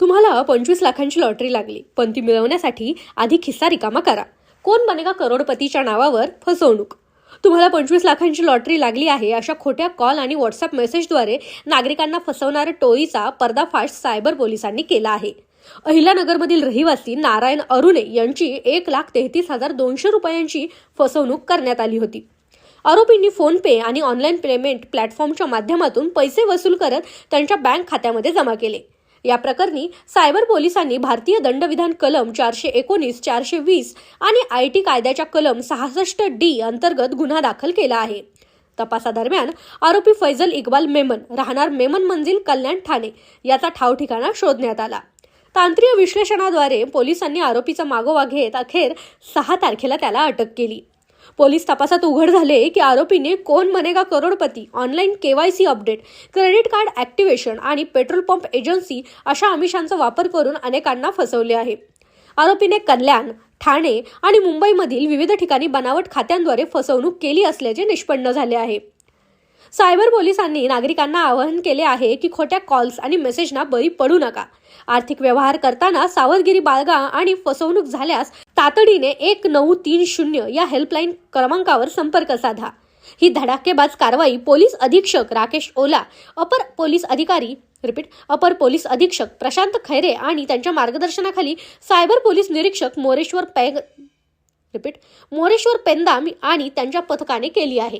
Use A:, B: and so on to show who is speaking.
A: तुम्हाला पंचवीस लाखांची लॉटरी लागली. पण ती मिळवण्यासाठी आधी खिस्सा रिकामा करा. कोण बनेगा करोडपतीच्या नावावर फसवणूक? तुम्हाला पंचवीस लाखांची लॉटरी लागली आहे अशा खोट्या कॉल आणि व्हॉट्सअप मेसेजद्वारे नागरिकांना फसवणाऱ्या टोळीचा पर्दाफाश सायबर पोलिसांनी केला आहे. अहिल्यानगरमधील रहिवासी नारायण अरुणे यांची एक लाख तेहतीस हजार दोनशे रुपयांची फसवणूक करण्यात आली होती. आरोपींनी फोन पे आणि ऑनलाईन पेमेंट प्लॅटफॉर्मच्या माध्यमातून पैसे वसूल करत त्यांच्या बँक खात्यामध्ये जमा केले. या प्रकरणी सायबर पोलिसांनी भारतीय दंडविधान कलम चारशे एकोणीस चारशे वीस आणि आय टी कायद्याच्या कलम सहासष्ट डी अंतर्गत गुन्हा दाखल केला आहे. तपासादरम्यान आरोपी फैजल इक्बाल मेमन राहणार मेमन मंजिल कल्याण ठाणे याचा ठाव ठिकाणा शोधण्यात आला. तांत्रिक विश्लेषणाद्वारे पोलिसांनी आरोपीचा मागोवा घेत अखेर सहा तारखेला त्याला अटक केली. पोलीस तपासात उघड झाले की आरोपीने Kaun Banega Crorepati online KYC update credit card activation आणि पेट्रोल पंप एजन्सी अशा आमिषांचा वापर करून अनेकांना फसवले आहे. आरोपीने कल्याण ठाणे आणि मुंबईमधील विविध ठिकाणी बनावट खात्यांद्वारे फसवणूक केली असल्याचे निष्पन्न झाले आहे. सायबर पोलिसांनी नागरिकांना आवाहन केले आहे की खोट्या कॉल्स आणि मेसेजना बळी पडू नका. आर्थिक व्यवहार करताना सावधगिरी बाळगा आणि फसवणूक झाल्यास तातडीने एक नऊ तीन शून्य या हेल्पलाईन क्रमांकावर संपर्क साधा. ही धडाकेबाज कारवाई पोलीस अधीक्षक राकेश ओला अपर पोलीस अधिकारी रिपीट अपर पोलीस अधीक्षक प्रशांत खैरे आणि त्यांच्या मार्गदर्शनाखाली सायबर पोलीस निरीक्षक मोरेश्वर पैग रिपीट मोरेश्वर पेंदाम आणि त्यांच्या पथकाने केली आहे.